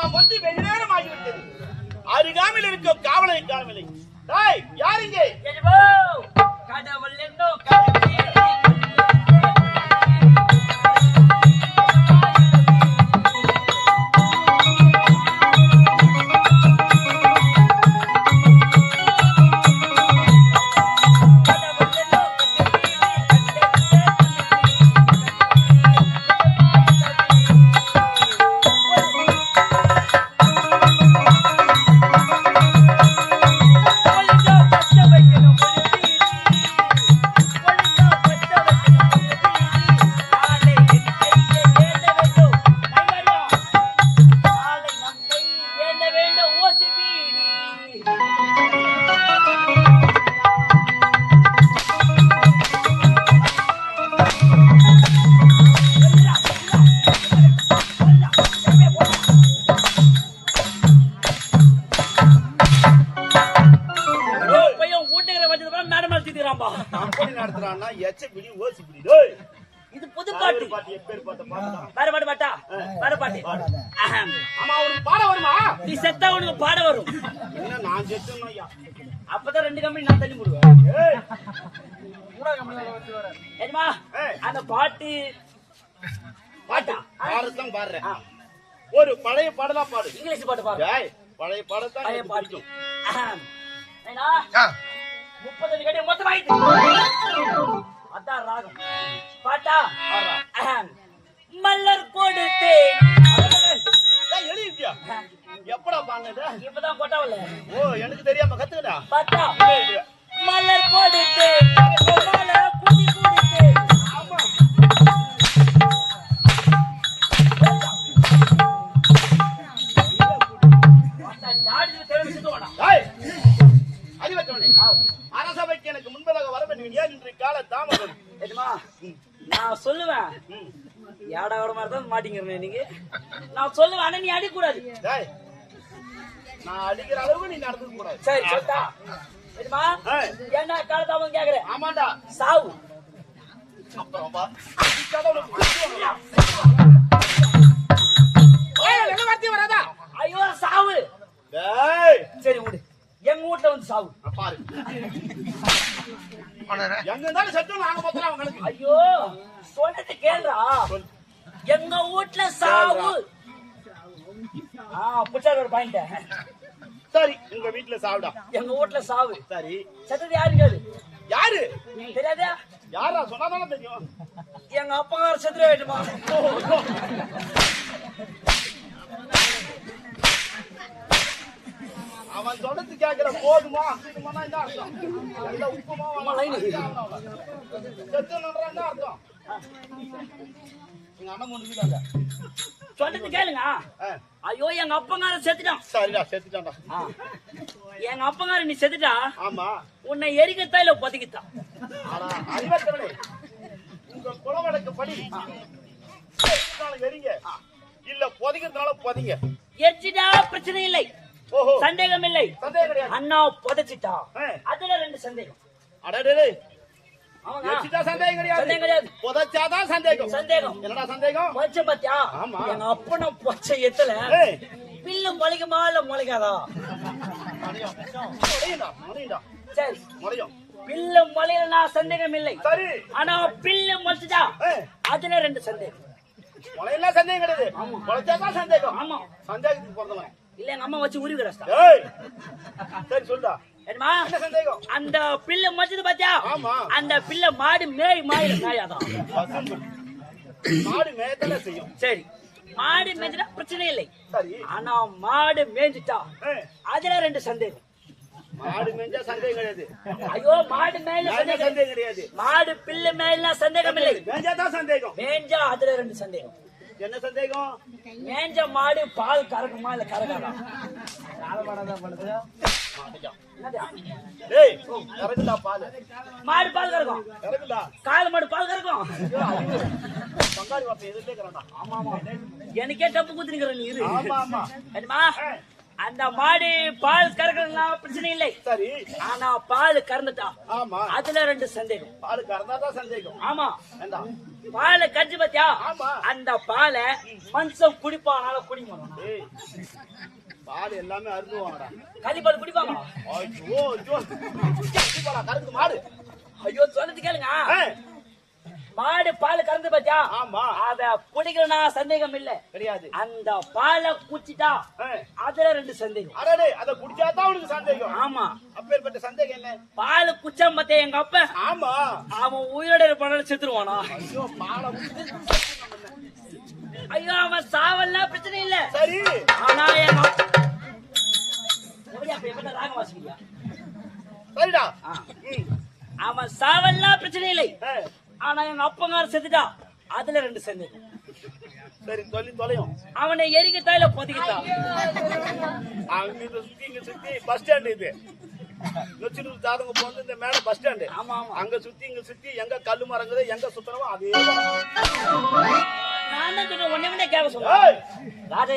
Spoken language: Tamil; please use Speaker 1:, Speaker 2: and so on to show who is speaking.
Speaker 1: நாம் வந்து வெகு நேரம் ஆகிவிட்டது அருகாமையில் இருக்கும் காவலை காணவில்லை. யார் இங்கே?
Speaker 2: கடவுள் என்னோ கடவுளே.
Speaker 1: கம்பெனி நடத்துறான்னா எச்ச பிடி ஓசி பிடி டேய்!
Speaker 2: இது புது பாட்டு.
Speaker 1: பாட்டு எப்பேர் பார்த்த பாட்டு
Speaker 2: வேற பாட்டு? பாட்டா. வேற பாட்டு.
Speaker 1: ஆமா அவனுக்கு பாட வருமா?
Speaker 2: நீ செத்தா உனக்கு பாட வரும்.
Speaker 1: என்ன நான் செத்துணும் ஐயா?
Speaker 2: அப்பதான் ரெண்டு கம்பெனி நான் தள்ளி போடுவேன்.
Speaker 1: ஏய்!
Speaker 2: ஏஜமா. அந்த பாட்டு பாட்டா.
Speaker 1: பாடத்தான் பாடுறேன். ஒரு பழைய பாடலா பாடு.
Speaker 2: இங்கிலீஷ் பாட்டு பாரு
Speaker 1: ஏய் பழைய பாடத்தான்
Speaker 2: பழைய
Speaker 1: எனக்கு
Speaker 2: பாட்டு.
Speaker 1: பிடிக்கும்.
Speaker 2: அஹம். ஏன்னா, முப்பது கட்டி மொத்தம் ஆயிடுச்சு அதான் ராகம். பாட்டா?
Speaker 1: ஏய், எழுதிட்டியா எப்படா பாடுனது
Speaker 2: இப்பதான் கொட்டாவல
Speaker 1: ஓ எனக்கு தெரியாம கத்துக்கடா
Speaker 2: பாட்டா. மலர் கொடுத்தேன்.
Speaker 1: ஏன் இன்று கால தாமதம்.
Speaker 2: நான் சொல்லுவேன். ஏடா வர மாதிரி தான் மாட்டீங்க நீங்க. நான் சொல்லுவேன் ஆனா நீ அடிக்கூடாது
Speaker 1: டேய் நான் அடிக்கிற அளவுக்கு நீ நடந்துக்க கூடாது.
Speaker 2: சரி சொல்லிட்டா
Speaker 1: ஏய்,
Speaker 2: என்ன காலத்தாமம் கேக்குறேன்
Speaker 1: ஆமாண்டா.
Speaker 2: சாவு.
Speaker 1: அப்புறம் வராதா?
Speaker 2: ஐயோ சாவு.
Speaker 1: டேய்.
Speaker 2: சரி விடு. எங்க வீட்ல வந்து சாவு.
Speaker 1: பாரு. எங்க இருந்தாலும் சட்டம் நாங்க பத்திரம் அவங்களுக்கு.
Speaker 2: ஐயோ சொல்றது
Speaker 1: சொல்.
Speaker 2: எங்க வீட்ல சாவு. ஆ புச்சாரோட பாயிண்ட்
Speaker 1: சரி உங்க வீட்டுல சாப்பிடா
Speaker 2: எங்க வீட்ல சாவு.
Speaker 1: சரி.
Speaker 2: சத்தது யாருக்காது
Speaker 1: யாரு?
Speaker 2: தெரியாதா?
Speaker 1: யாரா? சொன்னாதானே தெரியும்.
Speaker 2: எங்க அப்பா செத்துரு வேண்டுமா
Speaker 1: அவன் சொன்னது கேக்குற போதுமா? என்ன அர்த்தம்? நல்ல உப்புமா
Speaker 2: இருக்கு.
Speaker 1: செத்துன்றான் அர்த்தம்? எங்க அண்ணன் முடிஞ்சுட்டாங்க
Speaker 2: சொல்றது கேளுங்க. ஐயோ எங்க அப்பங்கார செத்துட்டான்.
Speaker 1: சரிடா செத்துட்டான்டா.
Speaker 2: ஆ. எங்க அப்பங்கார நீ செத்துட்டா?
Speaker 1: ஆமா.
Speaker 2: உன்னை எரிக்கத்தா இல்ல பதுக்கித்தான்
Speaker 1: உங்க குலவழக்கு படி. எரிங்க. இல்ல புதைக்கிறதுனால புதைங்க.
Speaker 2: எரிச்சிட்டா பிரச்சனை இல்லை. சந்தேகம் இல்லை அண்ணா புதைச்சிட்டா. அதுல ரெண்டு சந்தேகம்.
Speaker 1: என்னடா சந்தேகம்?
Speaker 2: பாத்தியா?
Speaker 1: ஆமா.
Speaker 2: எங்க அப்பன பொச்ச எத்தல
Speaker 1: ஏய்
Speaker 2: பில்லு முளைக்குமா இல்ல முளைக்காதா சரி.
Speaker 1: முறையும்
Speaker 2: பில்லு முளையலனா சந்தேகம் இல்லை ஆனா பில்லு முளைச்சுட்டா
Speaker 1: ஏய்
Speaker 2: அதுல ரெண்டு சந்தேகம்.
Speaker 1: முளையெல்லாம் சந்தேகம் கிடையாது. முளைச்சாதான் சந்தேகம்.
Speaker 2: ஆமா.
Speaker 1: சந்தேகத்துக்கு பிறந்தவன்
Speaker 2: இல்ல எங்க அம்மா வச்சு உருவி கிடஸ்தா
Speaker 1: சரி சொல்லுடா
Speaker 2: அந்த பில்லு முளைச்சது பாத்தியா? அந்த பிள்ளை மாடு மேய் மாயில
Speaker 1: பசும்பு. மாடு மேய்த்தல செய்யும்.
Speaker 2: சரி. மாடு மேய்ஞ்சிட்டா பிரச்சனை இல்லை. ஆனா மாடு மேய்ஞ்சிட்டா அதுல ரெண்டு சந்தேகம்.
Speaker 1: மாடு மேய்ஞ்சா சந்தேகம் கிடையாது.
Speaker 2: ஐயோ மாடு
Speaker 1: மேய்ஞ்சா
Speaker 2: சந்தேகம்.
Speaker 1: கிடையாது.
Speaker 2: மாடு பில்லு மேய்னா சந்தேகம் இல்லை
Speaker 1: மேய்ஞ்சாதான் சந்தேகம்.
Speaker 2: மேஞ்சா அதுல ரெண்டு சந்தேகம்.
Speaker 1: என்ன சந்தேகம்?
Speaker 2: மேஞ்ச மாடு பால் கறக்குமா இல்ல கறக்காதா? மாடு பால் கறக்கும். கால மாடு பால் கறக்கும். எனக்கே டப்பு குத்துனுக்கிற நீ இரு.
Speaker 1: ஆமா ஆமா.
Speaker 2: அந்த மாடு பால் கறக்கலாம் பிரச்சனை இல்லை.
Speaker 1: சரி.
Speaker 2: ஆனா பால் கறந்துட்டா
Speaker 1: ஆமா.
Speaker 2: அதுல ரெண்டு சந்தேகம்.
Speaker 1: பால் கறந்தாதான் சந்தேகம்.
Speaker 2: ஆமா. பாலை கஞ்சி பாத்தியா. அந்த பாலை மனுஷன் குடிப்பானால குடிக்கணும்.
Speaker 1: பால் எல்லாமே அருந்துவாங்கடா.
Speaker 2: கள்ளிப்பால் குடிப்பாங்க
Speaker 1: ஐயோ ஐயோ. கருக்கு மாடு.
Speaker 2: ஐயோ சொல்றது கேளுங்க. மாடு பால் கறந்து பாத்தியா
Speaker 1: ஆமா.
Speaker 2: அத குடிக்கிறனா சந்தேகம் இல்ல
Speaker 1: கிடையாது.
Speaker 2: அந்த பாலை குடிச்சிட்டா அதுல ரெண்டு சந்தேகம்.
Speaker 1: அடடே அத குடிச்சாதான் உனக்கு சந்தேகம்.
Speaker 2: ஆமா.
Speaker 1: அப்பேற்பட்ட சந்தேகம் என்ன?
Speaker 2: பால் குச்சாம பாத்தியா எங்க அப்ப?
Speaker 1: ஆமா.
Speaker 2: அவன் உயிரோட இருப்பான செத்துருவானா?
Speaker 1: ஐயோ பாலை
Speaker 2: ஐயோ அவன் சாவல்லாம் ஆனா எங்க அப்பங்கார செத்துட்டா? அதுல ரெண்டு சந்தேகம்
Speaker 1: சரி சொல்லி தொலையும்.
Speaker 2: அவனை எரிக்கத்தா இல்ல பொதிக்கத்தா
Speaker 1: அங்க இதை சுத்தி இங்க சுத்தி பஸ் ஸ்டாண்ட் இது. நொச்சினூர் ஜாதகம் போந்து இந்த மேல பஸ் ஸ்டாண்டு
Speaker 2: ஆமா ஆமா.
Speaker 1: அங்க சுத்தி இங்க சுத்தி எங்க கல்லு மரங்குது எங்க சுத்தனமோ அதே
Speaker 2: நான் சொன்னேன் ஒன்னே கேட்க
Speaker 1: ஏய்!
Speaker 2: ராஜா